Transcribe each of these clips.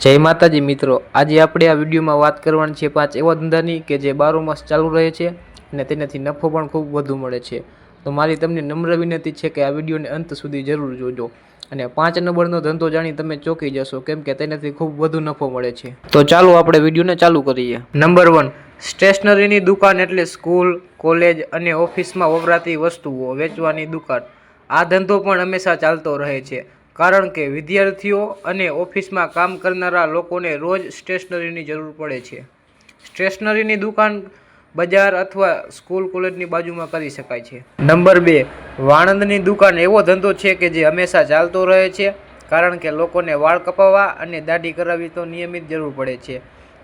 જય માતાજી મિત્રો. આજે આપણે આ વિડીયોમાં વાત કરવાની છે પાંચ એવા ધંધાની કે જે બારો માસ ચાલુ રહે છે અને તેનાથી નફો પણ ખૂબ વધુ મળે છે. તો મારી તમને નમ્ર વિનંતી છે કે આ વિડીયોને અંત સુધી જરૂર જોજો. અને પાંચ નંબરનો ધંધો જાણી તમે ચોંકી જશો કેમ કે તેનાથી ખૂબ વધુ નફો મળે છે. તો ચાલો આપણે વિડીયોને ચાલુ કરીએ. નંબર વન, સ્ટેશનરીની દુકાન એટલે સ્કૂલ, કોલેજ અને ઓફિસમાં વપરાતી વસ્તુઓ વેચવાની દુકાન. આ ધંધો પણ હંમેશા ચાલતો રહે છે. કારણ કે વિદ્યાર્થીઓ અને ઓફિસમાં કામ કરનારા લોકોને રોજ સ્ટેશનરીની જરૂર પડે છે. સ્ટેશનરીની દુકાન બજાર અથવા સ્કૂલ કોલેજની બાજુમાં કરી શકાય છે. નંબર બે, વાણંદની દુકાન એવો ધંધો છે કે જે હંમેશા ચાલતો રહે છે, કારણ કે લોકોને વાળ કપાવવા અને દાઢી કરાવવી તો નિયમિત જરૂર પડે છે.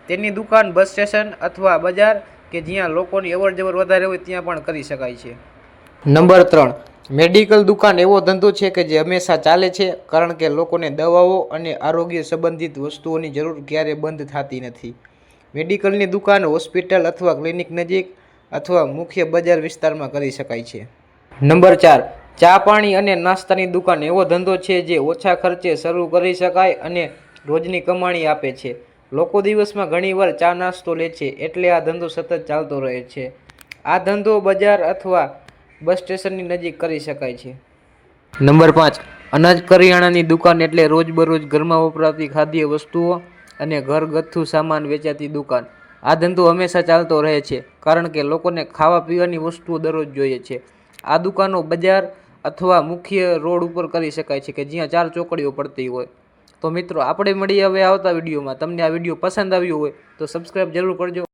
તેની દુકાન બસ સ્ટેશન અથવા બજાર કે જ્યાં લોકોની અવર જવર વધારે હોય ત્યાં પણ કરી શકાય છે. નંબર ત્રણ મેડિકલ દુકાન એવો ધંધો છે કે જે હંમેશા ચાલે છે, કારણ કે લોકોને દવાઓ અને આરોગ્ય સંબંધિત વસ્તુઓની જરૂર ક્યારેય બંધ થતી નથી. મેડિકલની દુકાન હોસ્પિટલ અથવા ક્લિનિક નજીક અથવા મુખ્ય બજાર વિસ્તારમાં કરી શકાય છે. નંબર ચાર, ચા પાણી અને નાસ્તાની દુકાન એવો ધંધો છે જે ઓછા ખર્ચે શરૂ કરી શકાય અને રોજની કમાણી આપે છે. લોકો દિવસમાં ઘણીવાર ચા નાસ્તો લે છે, એટલે આ ધંધો સતત ચાલતો રહે છે. આ ધંધો બજાર અથવા બસ સ્ટેશનની નજીક કરી શકાય છે. નંબર પાંચ, અનાજ કરિયાણાની દુકાન એટલે રોજબરોજ ઘરમાં વપરાતી ખાદ્ય વસ્તુઓ અને ઘરગથ્થુ સામાન વેચાતી દુકાન. આ ધંધો હંમેશા ચાલતો રહે છે, કારણ કે લોકોને ખાવા પીવાની વસ્તુઓ દરરોજ જોઈએ છે. આ દુકાનો બજાર અથવા મુખ્ય રોડ ઉપર કરી શકાય છે કે જ્યાં ચાર ચોકડીઓ પડતી હોય. તો મિત્રો, આપણે મળીએ હવે આવતા વિડીયોમાં. તમને આ વીડિયો પસંદ આવ્યો હોય તો સબસ્ક્રાઈબ જરૂર કરજો.